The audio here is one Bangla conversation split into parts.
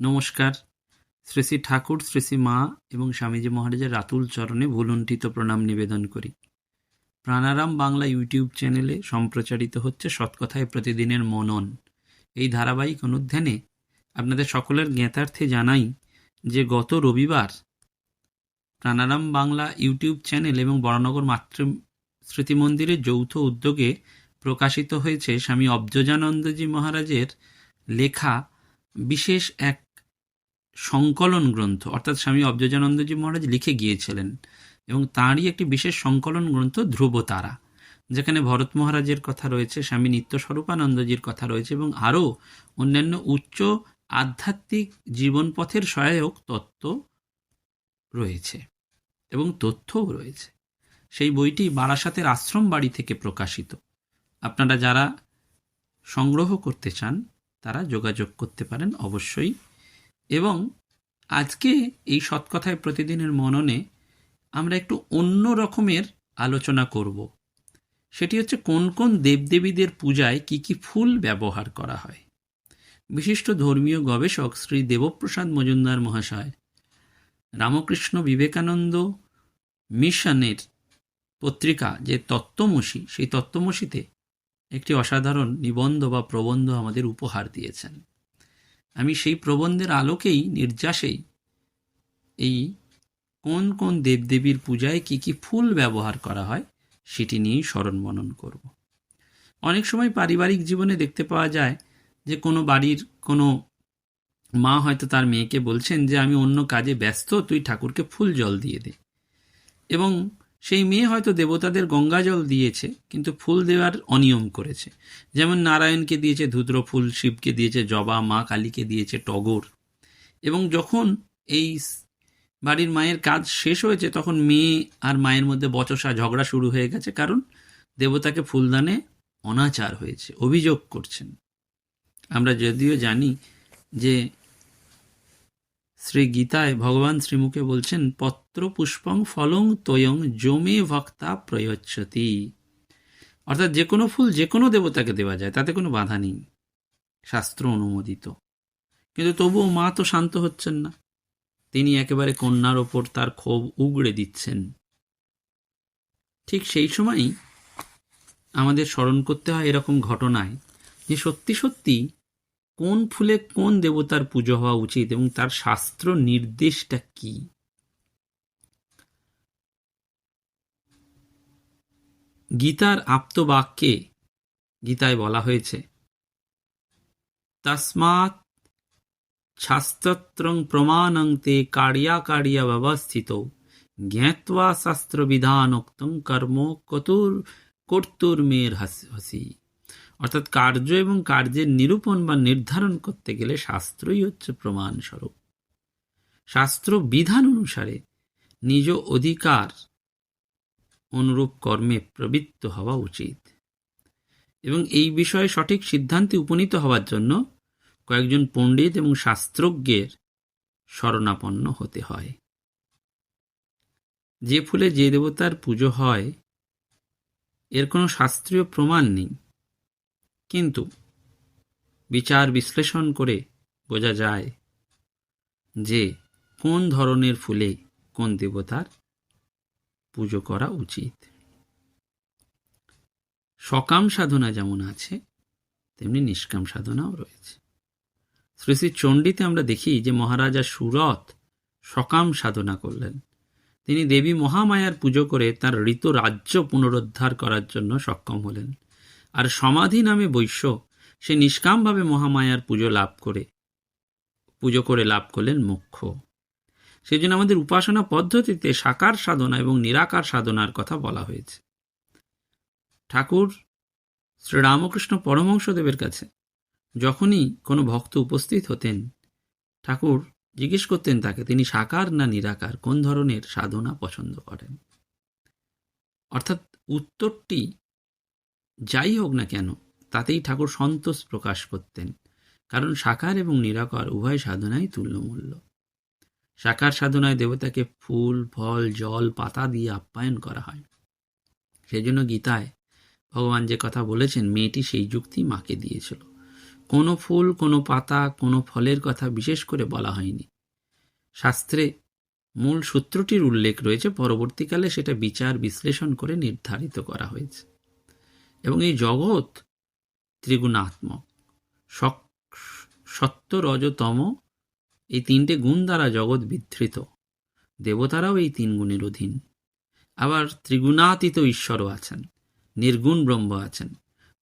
নমস্কার। শ্রী শ্রী ঠাকুর, শ্রী শ্রী মা এবং স্বামীজি মহারাজের রাতুল চরণে ভুলুণ্ঠিত প্রণাম নিবেদন করি। প্রাণারাম বাংলা ইউটিউব চ্যানেলে সম্প্রচারিত হচ্ছে সৎকথায় প্রতিদিনের মনন। এই ধারাবাহিক অনুধ্যানে আপনাদের সকলের জ্ঞাতার্থে জানাই যে গত রবিবার প্রাণারাম বাংলা ইউটিউব চ্যানেল এবং বরানগর মাতৃ স্মৃতি মন্দিরের যৌথ উদ্যোগে প্রকাশিত হয়েছে স্বামী অব্জজানন্দজি মহারাজের লেখা বিশেষ এক সংকলন গ্রন্থ, অর্থাৎ স্বামী অব্জজানন্দজি মহারাজ লিখে গিয়েছিলেন এবং তাঁরই একটি বিশেষ সংকলন গ্রন্থ ধ্রুবতারা, যেখানে ভরত মহারাজের কথা রয়েছে, স্বামী নিত্য স্বরূপানন্দজির কথা রয়েছে এবং আরও অন্যান্য উচ্চ আধ্যাত্মিক জীবনপথের সহায়ক তত্ত্ব রয়েছে এবং তথ্যও রয়েছে। সেই বইটি বারাসাতের আশ্রম বাড়ি থেকে প্রকাশিত। আপনারা যারা সংগ্রহ করতে চান, তারা যোগাযোগ করতে পারেন অবশ্যই এবং আজকে এই সৎকথায় প্রতিদিনের মননে আমরা একটু অন্য রকমের আলোচনা করব। সেটি হচ্ছে কোন কোন দেবদেবীদের পূজায় কি কি ফুল ব্যবহার করা হয়। বিশিষ্ট ধর্মীয় গবেষক শ্রী দেবপ্রসাদ মজুমদার মহাশয়, রামকৃষ্ণ বিবেকানন্দ মিশনের পত্রিকা যে তত্ত্বমসী, সেই তত্ত্বমসীতে একটি অসাধারণ নিবন্ধ বা প্রবন্ধ আমাদের উপহার দিয়েছেন। আমি সেই প্রবন্ধের আলোকেই নির্যাসেই এই কোন কোন দেবদেবীর পূজায় কি কি ফুল ব্যবহার করা হয় সেটি নিয়েই স্মরণ মনন করব। অনেক সময় পারিবারিক জীবনে দেখতে পাওয়া যায় যে কোনো বাড়ির কোনো মা হয়তো তার মেয়েকে বলছেন যে, আমি অন্য কাজে ব্যস্ত, তুই ঠাকুরকে ফুল জল দিয়ে দে। এবং সেই মেয়ে হয়তো দেবতাদের গঙ্গা জল দিয়েছে, কিন্তু ফুল দেওয়ার অনিয়ম করেছে। যেমন নারায়ণকে দিয়েছে ধুদ্র ফুল শিবকে দিয়েছে জবা, মা কালীকে দিয়েছে টগর। এবং যখন এই বাড়ির মায়ের কাজ শেষ হয়েছে, তখন মেয়ে আর মায়ের মধ্যে বচসা ঝগড়া শুরু হয়ে গেছে, কারণ দেবতাকে ফুলদানে অনাচার হয়েছে, অভিযোগ করছেন। আমরা যদিও জানি যে শ্রী গীতায় ভগবান শ্রীমুখে বলছেন, পত্র পুষ্পং ফলং তয়ং জমে ভক্তা প্রয়চ্ছতি। অর্থাৎ যে কোনো ফুল যে কোনো দেবতাকে দেওয়া যায়, তাতে কোনো বাধা নেই, শাস্ত্র অনুমোদিত। কিন্তু তবুও মা তো শান্ত হচ্ছেন না। তিনি একেবারে কন্যার ওপর তার ক্ষোভ উগড়ে দিচ্ছেন। ঠিক সেই সময়ই আমাদের স্মরণ করতে হয় এরকম ঘটনায় যে সত্যি সত্যি কোন ফুলে কোন দেবতার পুজো হওয়া উচিত এবং তার শাস্ত্র নির্দেশটা কি? গীতার আপ্তবাক্যে গীতায় বলা হয়েছে, তসমাৎ শাস্ত্রং প্রমাণং তে কাড়িয়া ব্যবস্থিত, জ্ঞাত্বা শাস্ত্রবিধানোক্তং কর্ম কতুর কর্তুর্মের হসি অর্থাৎ কার্য এবং কার্যের নিরূপণ বা নির্ধারণ করতে গেলে শাস্ত্রই হচ্ছে প্রমাণস্বরূপ। শাস্ত্র বিধান অনুসারে নিজ অধিকার অনুরূপ কর্মে প্রবৃত্ত হওয়া উচিত। এবং এই বিষয়ে সঠিক সিদ্ধান্তে উপনীত হওয়ার জন্য কয়েকজন পণ্ডিত এবং শাস্ত্রজ্ঞের শরণাপন্ন হতে হয়। যে ফুলে যে দেবতার পুজো হয়, এর কোনো শাস্ত্রীয় প্রমাণ নেই। কিন্তু বিচার বিশ্লেষণ করে বোঝা যায় যে কোন ধরনের ফুলে কোন দেবতার পুজো করা উচিত। সকাম সাধনা যেমন আছে, তেমনি নিষ্কাম সাধনাও রয়েছে। শ্রী শ্রী চণ্ডীতে আমরা দেখি যে মহারাজা সুরত সকাম সাধনা করলেন। তিনি দেবী মহামায়ার পুজো করে তার ঋত রাজ্য পুনরুদ্ধার করার জন্য সক্ষম হলেন। আর সমাধি নামে বৈশ্য। সে নিষ্কামভাবে মহামায়ার পুজো লাভ করে, পুজো করে লাভ করলেন মুখ্য সেই জন্য আমাদের উপাসনা পদ্ধতিতে সাকার সাধনা এবং নিরাকার সাধনার কথা বলা হয়েছে। ঠাকুর শ্রী শ্রীরামকৃষ্ণ পরমহংসদেবের কাছে যখনই কোনো ভক্ত উপস্থিত হতেন, ঠাকুর জিজ্ঞেস করতেন তাকে, তিনি সাকার না নিরাকার? কোন ধরনের সাধনা পছন্দ করেন? অর্থাৎ উত্তরটি যাই হোক না কেন, তাতেই ঠাকুর সন্তোষ প্রকাশ করতেন, কারণ সাকার এবং নিরাকার উভয় সাধনাই তুল্যমূল্য। সাকার সাধনায় দেবতাকে ফুল, ফল, জল, পাতা দিয়ে আপ্যায়ন করা হয়। সেজন্য গীতায় ভগবান যে কথা বলেছেন, মেয়েটি সেই যুক্তি মাকে দিয়েছিল। কোনো ফুল, কোনো পাতা, কোনো ফলের কথা বিশেষ করে বলা হয়নি। শাস্ত্রে মূল সূত্রটির উল্লেখ রয়েছে, পরবর্তীকালে সেটা বিচার, বিশ্লেষণ করে নির্ধারিত করা হয়েছে। এবং এই জগৎ ত্রিগুণাত্মক। সত্য রজতম এই তিনটে গুণ দ্বারা জগৎ বিধৃত। দেবতারাও এই তিন গুণের অধীন। আবার ত্রিগুণাতীত ঈশ্বরও আছেন, নির্গুণ ব্রহ্ম আছেন,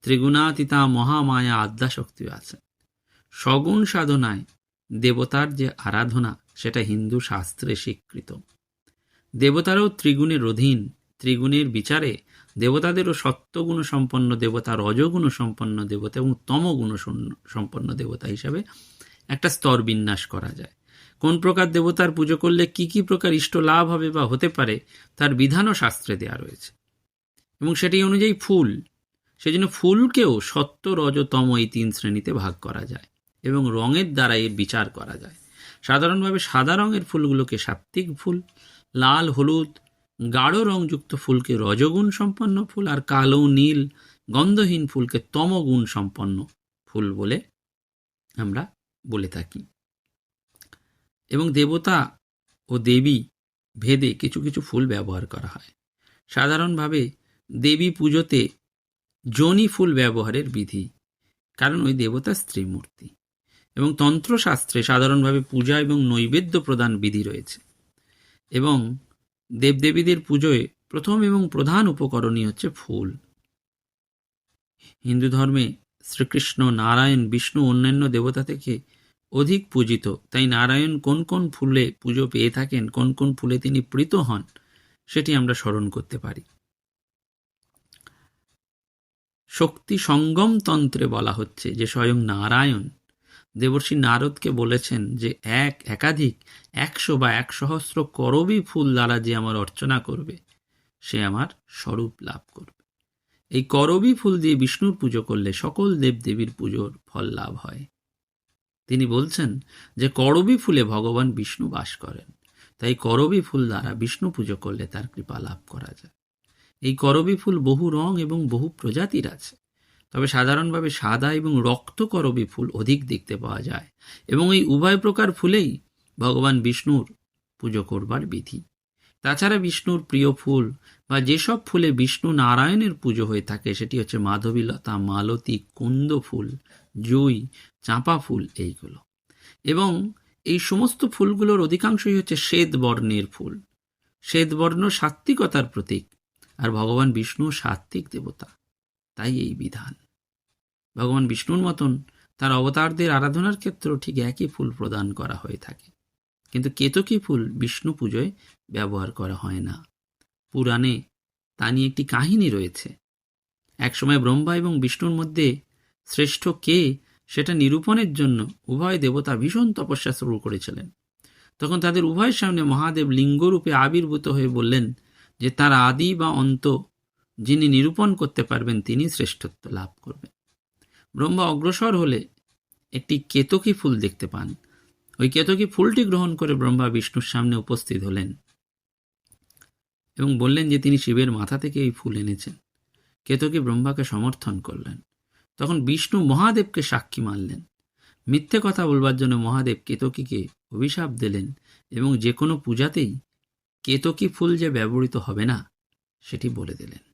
ত্রিগুণাতীতা মহামায়া আদ্যাশক্তিও আছেন। সগুণ সাধনায় দেবতার যে আরাধনা, সেটা হিন্দু শাস্ত্রে স্বীকৃত। দেবতারাও ত্রিগুণের অধীন, ত্রিগুণের বিচারে দেবতাদেরও সত্যগুণ সম্পন্ন দেবতা রজগুণ সম্পন্ন দেবতা এবং তমগুণ সম্পন্ন দেবতা হিসাবে একটা স্তর বিন্যাস করা যায়। কোন প্রকার দেবতার পুজো করলে কি কি প্রকার ইষ্ট লাভ হবে বা হতে পারে তার বিধানও শাস্ত্রে দেওয়া রয়েছে। এবং সেটি অনুযায়ী ফুল, সেজন্য ফুলকেও সত্য রজতম এই তিন শ্রেণীতে ভাগ করা যায় এবং রঙের দ্বারা এর বিচার করা যায়। সাধারণভাবে সাদা রঙের ফুলগুলোকে সাত্ত্বিক ফুল, লাল, হলুদ গাঢ় রংযুক্ত ফুলকে রজগুণ সম্পন্ন ফুল আর কালো, নীল, গন্ধহীন ফুলকে তমগুণ সম্পন্ন ফুল বলে আমরা বলে থাকি। এবং দেবতা ও দেবী ভেদে কিছু কিছু ফুল ব্যবহার করা হয়। সাধারণভাবে দেবী পুজোতে জনি ফুল ব্যবহারের বিধি, কারণ ওই দেবতা স্ত্রী মূর্তি এবং তন্ত্রশাস্ত্রে সাধারণভাবে পূজা এবং নৈবেদ্য প্রদান বিধি রয়েছে। এবং দেবদেবীদের পুজোয় প্রথম এবং প্রধান উপকরণই হচ্ছে ফুল। হিন্দু ধর্মে শ্রীকৃষ্ণ, নারায়ণ, বিষ্ণু, অন্যান্য দেবতা থেকে অধিক পূজিত। তাই নারায়ণ কোন কোন ফুলে পুজো পেয়ে থাকেন, কোন কোন ফুলে তিনি প্রীত হন, সেটি আমরা স্মরণ করতে পারি। শক্তি সঙ্গম তন্ত্রে বলা হচ্ছে যে স্বয়ং নারায়ণ দেবর্ষী নারদকে বলেছেন যে, এক, একাধিক, একশো বা এক সহস্র করবি ফুল দ্বারা যে আমার অর্চনা করবে, সে আমার স্বরূপ লাভ করবে। এই করবি ফুল দিয়ে বিষ্ণুর পুজো করলে সকল দেবদেবীর পুজোর ফল লাভ হয়। তিনি বলছেন যে, করবি ফুলে ভগবান বিষ্ণু বাস করেন, তাই করবি ফুল দ্বারা বিষ্ণু পুজো করলে তার কৃপা লাভ করা যায়। এই করবি ফুল বহু রং এবং বহু প্রজাতির আছে। তবে সাধারণভাবে সাদা এবং রক্ত করবি ফুল অধিক দেখতে পাওয়া যায় এবং এই উভয় প্রকার ফুলেই ভগবান বিষ্ণুর পুজো করবার বিধি। তাছাড়া বিষ্ণুর প্রিয় ফুল বা যেসব ফুলে বিষ্ণু নারায়ণের পুজো হয়ে থাকে সেটি হচ্ছে মাধবীলতা, মালতী, কুন্দ ফুল, জুই, চাঁপা ফুল এইগুলো। এবং এই সমস্ত ফুলগুলোর অধিকাংশই হচ্ছে শ্বেত বর্ণের ফুল। শ্বেত বর্ণ সাত্ত্বিকতার প্রতীক আর ভগবান বিষ্ণু সাত্ত্বিক দেবতা। তাই এই বিধান। ভগবান বিষ্ণুর মতন তার অবতারদের আরাধনার ক্ষেত্রেও ঠিক একই ফুল প্রদান করা হয়ে থাকে। কিন্তু কেতকী ফুল বিষ্ণু পুজোয় ব্যবহার করা হয় না। পুরাণে তা নিয়ে একটি কাহিনী রয়েছে। একসময় ব্রহ্মা এবং বিষ্ণুর মধ্যে শ্রেষ্ঠ কে সেটা নিরূপণের জন্য উভয় দেবতা ভীষণ তপস্যা শুরু করেছিলেন। তখন তাদের উভয়ের সামনে মহাদেব লিঙ্গরূপে আবির্ভূত হয়ে বললেন যে, তার আদি বা অন্ত যিনি নিরূপণ করতে পারবেন, তিনি শ্রেষ্ঠত্ব লাভ করবেন। ব্রহ্মা অগ্রসর হলে একটি কেতকী ফুল দেখতে পান। ওই কেতকী ফুলটি গ্রহণ করে ব্রহ্মা বিষ্ণুর সামনে উপস্থিত হলেন এবং বললেন যে, তিনি শিবের মাথা থেকে এই ফুল এনেছেন। কেতকী ব্রহ্মাকে সমর্থন করলেন। তখন বিষ্ণু মহাদেবকে সাক্ষী মানলেন। মিথ্যে কথা বলবার জন্য মহাদেব কেতকীকে অভিশাপ দিলেন এবং যে কোনো পূজাতেই কেতকী ফুল যে ব্যবহৃত হবে না, সেটি বলে দিলেন।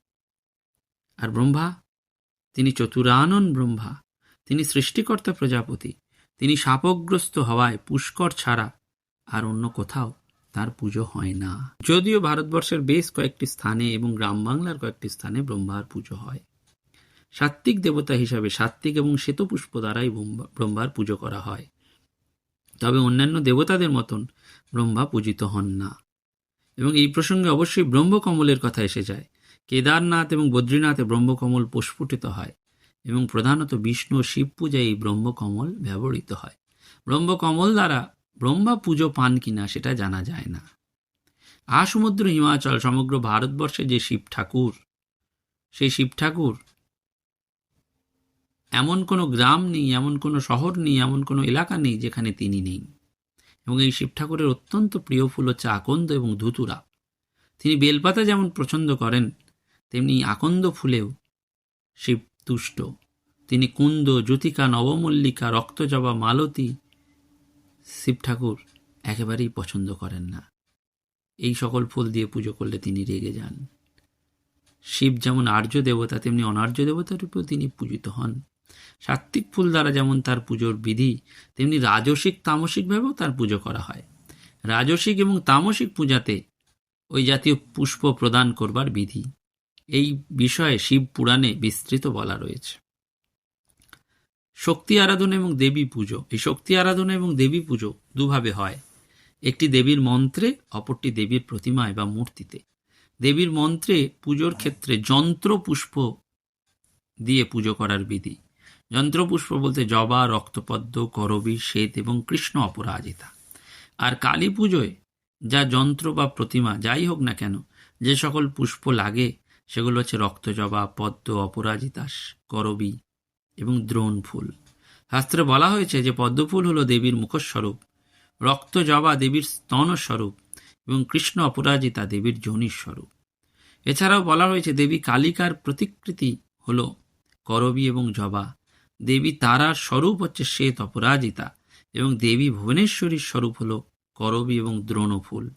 আর ব্রহ্মা, তিনি চতুরানন ব্রহ্মা, তিনি সৃষ্টিকর্তা প্রজাপতি, তিনি শাপগ্রস্ত হওয়ায় পুষ্কর ছাড়া আর অন্য কোথাও তার পুজো হয় না। যদিও ভারতবর্ষের বেশ কয়েকটি স্থানে এবং গ্রাম বাংলার কয়েকটি স্থানে ব্রহ্মার পুজো হয়। সাত্ত্বিক দেবতা হিসাবে সাত্ত্বিক এবং শ্বেতপুষ্প দ্বারাই ব্রহ্মার পুজো করা হয়। তবে অন্যান্য দেবতাদের মতন ব্রহ্মা পূজিত হন না। এবং এই প্রসঙ্গে অবশ্যই ব্রহ্মকমলের কথা এসে যায়। কেদারনাথ এবং বদ্রীনাথে ব্রহ্মকমল প্রস্ফুটিত হয় এবং প্রধানত বিষ্ণু শিব পূজায় এই ব্রহ্মকমল ব্যবহৃত হয়। ব্রহ্মকমল দ্বারা ব্রহ্মা পুজো পান কিনা সেটা জানা যায় না। আসমুদ্র হিমাচল সমগ্র ভারতবর্ষে যে শিব ঠাকুর, সেই শিব ঠাকুর এমন কোনো গ্রাম নেই, এমন কোনো শহর নেই, এমন কোনো এলাকা নেই যেখানে তিনি নেই। এবং এই শিব ঠাকুরের অত্যন্ত প্রিয় ফুল হচ্ছে আকন্দ এবং ধুতুরা। তিনি বেলপাতা যেমন পছন্দ করেন তেমনি আকন্দ ফুলেও। শিব তুষ্ট। তিনি কুন্দ, জ্যোতিকা, নবমল্লিকা, রক্তজবা, মালতী, শিব ঠাকুর একেবারেই পছন্দ করেন না। এই সকল ফুল দিয়ে পুজো করলে তিনি রেগে যান। শিব যেমন আর্য দেবতা, তেমনি অনার্য দেবতার উপর তিনি পূজিত হন। সাত্ত্বিক ফুল দ্বারা যেমন তার পুজোর বিধি, তেমনি রাজসিক তামসিকভাবেও তার পুজো করা হয়। রাজসিক এবং তামসিক পূজাতে ওই জাতীয় পুষ্প প্রদান করবার বিধি। এই বিষয়ে শিব পুরাণে বিস্তৃত বলা রয়েছে। শক্তি আরাধনা এবং দেবী পুজো। এই শক্তি আরাধনা এবং দেবী পুজো দুভাবে হয়। একটি দেবীর মন্ত্রে, অপরটি দেবীর প্রতিমায় বা মূর্তিতে। দেবীর মন্ত্রে পুজোর ক্ষেত্রে যন্ত্র পুষ্প দিয়ে পুজো করার বিধি। যন্ত্রপুষ্প বলতে জবা, রক্তপদ্ম, করবী, শ্বেত এবং কৃষ্ণ অপরাজিতা। আর কালী পুজোয় যা যন্ত্র বা প্রতিমা, যাই হোক না কেন, যে সকল পুষ্প লাগে সেগুলো হচ্ছে রক্তজবা, পদ্ম, অপরাজিতা করবী এবং দ্রোণ ফুল। শাস্ত্রে বলা হয়েছে যে পদ্মফুল হলো দেবীর মুখস্বরূপ রক্ত জবা দেবীর স্তনস্বরূপ এবং কৃষ্ণ অপরাজিতা দেবীর যোনির স্বরূপ এছাড়াও বলা হয়েছে দেবী কালিকার প্রতিকৃতি হল করবী এবং জবা। দেবী তারার স্বরূপ হচ্ছে শ্বেত অপরাজিতা এবং দেবী ভুবনেশ্বরীর স্বরূপ হল করবী এবং দ্রোণফুল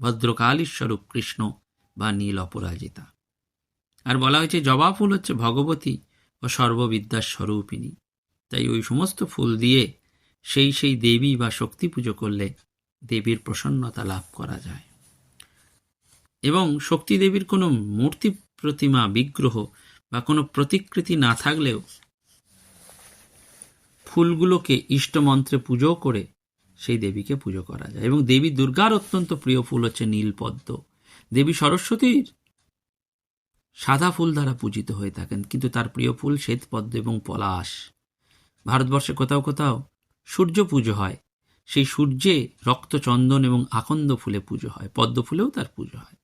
ভদ্রকালীর স্বরূপ কৃষ্ণ বা নীল অপরাজিতা। আর বলা হয়েছে, জবা ফুল হচ্ছে ভগবতী ও সর্ববিদ্যার স্বরূপিনী তাই ওই সমস্ত ফুল দিয়ে সেই সেই দেবী বা শক্তি পুজো করলে দেবীর প্রসন্নতা লাভ করা যায়। এবং শক্তি দেবীর কোনো মূর্তি প্রতিমা, বিগ্রহ বা কোনো প্রতিকৃতি না থাকলেও ফুলগুলোকে ইষ্টমন্ত্রে পুজো করে সেই দেবীকে পুজো করা যায়। এবং দেবী দুর্গার অত্যন্ত প্রিয় ফুল হচ্ছে নীলপদ্ম। দেবী সরস্বতীর সাদা ফুল দ্বারা পূজিত হয়ে থাকেন, কিন্তু তার প্রিয় ফুল শ্বেতপদ্ম এবং পলাশ। ভারতবর্ষে কোথাও কোথাও সূর্য পুজো হয়। সেই সূর্যে রক্তচন্দন এবং আকন্দ ফুলে পুজো হয়। পদ্ম ফুলেও তার পুজো হয়।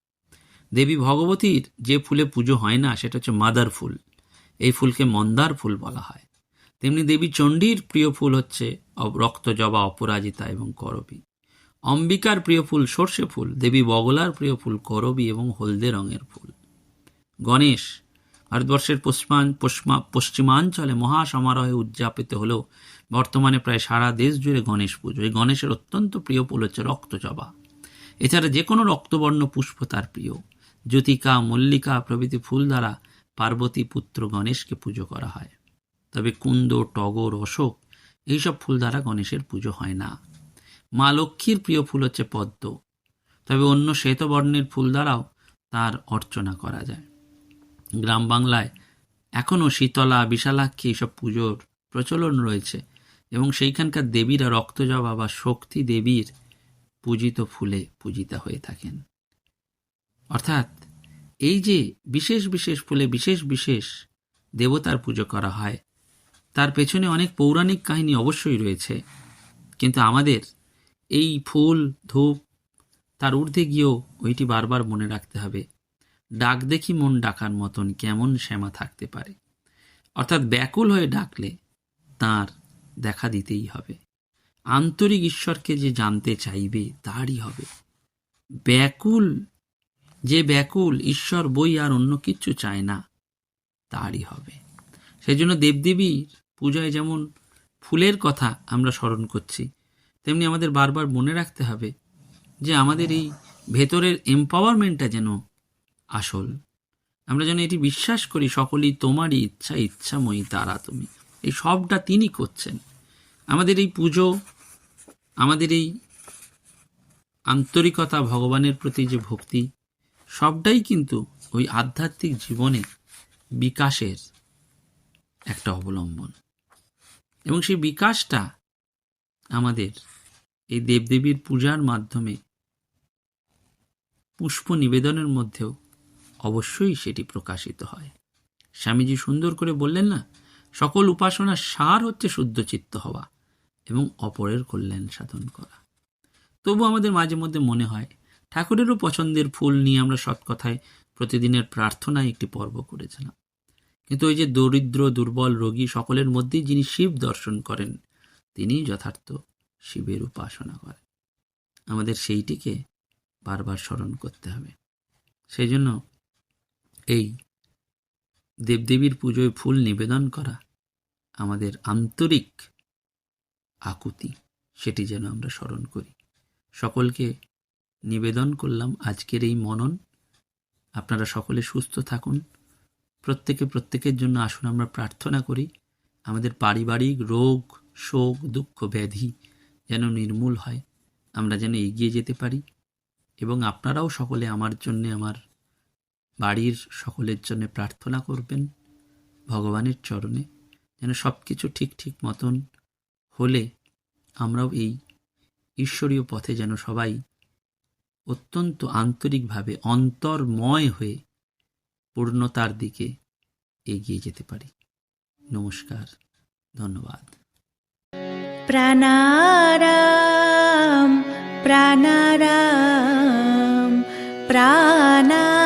দেবী ভগবতীর যে ফুলে পুজো হয় না, সেটা হচ্ছে মাদার ফুল। এই ফুলকে মন্দার ফুল বলা হয়। তেমনি দেবী চণ্ডীর প্রিয় ফুল হচ্ছে রক্ত জবা, অপরাজিতা এবং করবী। অম্বিকার প্রিয় ফুল সর্ষে ফুল, দেবী বগলার প্রিয় ফুল করবী এবং হলদে রঙের ফুল। গণেশ, ভারতবর্ষের পশ্চিমান পশ্চিমাঞ্চলে মহাসমারোহে উদযাপিত হলেও বর্তমানে প্রায় সারা দেশ জুড়ে গণেশ পুজো। এই গণেশের অত্যন্ত প্রিয় ফুল হচ্ছে রক্তজবা এছাড়া যে কোনো রক্তবর্ণ পুষ্প তার প্রিয়। জ্যোতিকা, মল্লিকা প্রভৃতি ফুল দ্বারা পার্বতী পুত্র গণেশকে পুজো করা হয়। তবে কুন্দ, টগর, অশোক এইসব ফুল দ্বারা গণেশের পুজো হয় না। মা লক্ষ্মীর প্রিয় ফুল হচ্ছে পদ্ম। তবে অন্য শ্বেতবর্ণের ফুল দ্বারাও তার অর্চনা করা যায়। গ্রাম বাংলায় এখনও শীতলা, বিশালাক্ষী এইসব পুজোর প্রচলন রয়েছে এবং সেইখানকার দেবীরা রক্তজবা বা শক্তি দেবীর পূজিত ফুলে পূজিতা হয়ে থাকেন। অর্থাৎ এই যে বিশেষ বিশেষ ফুলে বিশেষ বিশেষ দেবতার পুজো করা হয়, তার পেছনে অনেক পৌরাণিক কাহিনী অবশ্যই রয়েছে। কিন্তু আমাদের এই ফুল, ধূপ, তার ঊর্ধ্বে গিয়েও ওইটি বারবার মনে রাখতে হবে। ডাক দেখি মন ডাকার মতন কেমন শ্যামা থাকতে পারে। অর্থাৎ ব্যাকুল হয়ে ডাকলে তার দেখা দিতেই হবে। আন্তরিক ঈশ্বরকে যে জানতে চাইবে তারই হবে। ব্যাকুল, যে ব্যাকুল ঈশ্বর বই আর অন্য কিচ্ছু চায় না, তারই হবে। সেই জন্য দেবদেবীর পূজায় যেমন ফুলের কথা আমরা স্মরণ করছি, তেমনি আমাদের বারবার মনে রাখতে হবে যে আমাদের এই ভেতরের এম্পাওয়ারমেন্টটা যেন আসল। আমরা যেন এটি বিশ্বাস করি, সকলেই তোমারই ইচ্ছা, ইচ্ছাময়ী তারা তুমি। এই সবটা তিনি করছেন। আমাদের এই পুজো, আমাদের এই আন্তরিকতা, ভগবানের প্রতি যে ভক্তি, সবটাই কিন্তু ওই আধ্যাত্মিক জীবনে বিকাশের একটা অবলম্বন। এবং সেই বিকাশটা আমাদের এই দেবদেবীর পূজার মাধ্যমে পুষ্প নিবেদনের মধ্যেও অবশ্যই সেটি প্রকাশিত হয়। স্বামীজি সুন্দর করে বললেন না, সকল উপাসনার সার হচ্ছে শুদ্ধ চিত্ত হওয়া এবং অপরের কল্যাণ সাধন করা। তবু আমাদের মাঝে মধ্যে মনে হয়, ঠাকুরেরও পছন্দের ফুল নিয়ে আমরা সৎকথায় প্রতিদিনের প্রার্থনায় একটি পর্ব করেছিলাম। কিন্তু ওই যে দরিদ্র, দুর্বল রোগী সকলের মধ্যেই যিনি শিব দর্শন করেন, তিনি যথার্থ শিবের উপাসনা করেন। আমাদের সেইটিকে বারবার স্মরণ করতে হবে। সেই জন্য এই দেবদেবীর পুজোয় ফুল নিবেদন করা আমাদের আন্তরিক আকুতি, সেটি যেন আমরা স্মরণ করি। সকলকে নিবেদন করলাম আজকের এই মনন। আপনারা সকলে সুস্থ থাকুন। প্রত্যেকে প্রত্যেকের জন্য আসুন আমরা প্রার্থনা করি। আমাদের পারিবারিক রোগ, শোক, দুঃখ, ব্যাধি যেন নির্মূল হয়। আমরা যেন এগিয়ে যেতে পারি এবং আপনারাও সকলে আমার জন্য, আমার বাড়ির সকলের জন্য প্রার্থনা করবেন ভগবানের চরণে, যেন সব কিছু ঠিক ঠিক মতন হলে আমরাও এই ঈশ্বরীয় পথে যেন সবাই অত্যন্ত আন্তরিকভাবে অন্তর্ময় হয়ে পূর্ণতার দিকে এগিয়ে যেতে পারি। নমস্কার, ধন্যবাদ। প্রাণারাম প্রাণারাম প্রাণারাম।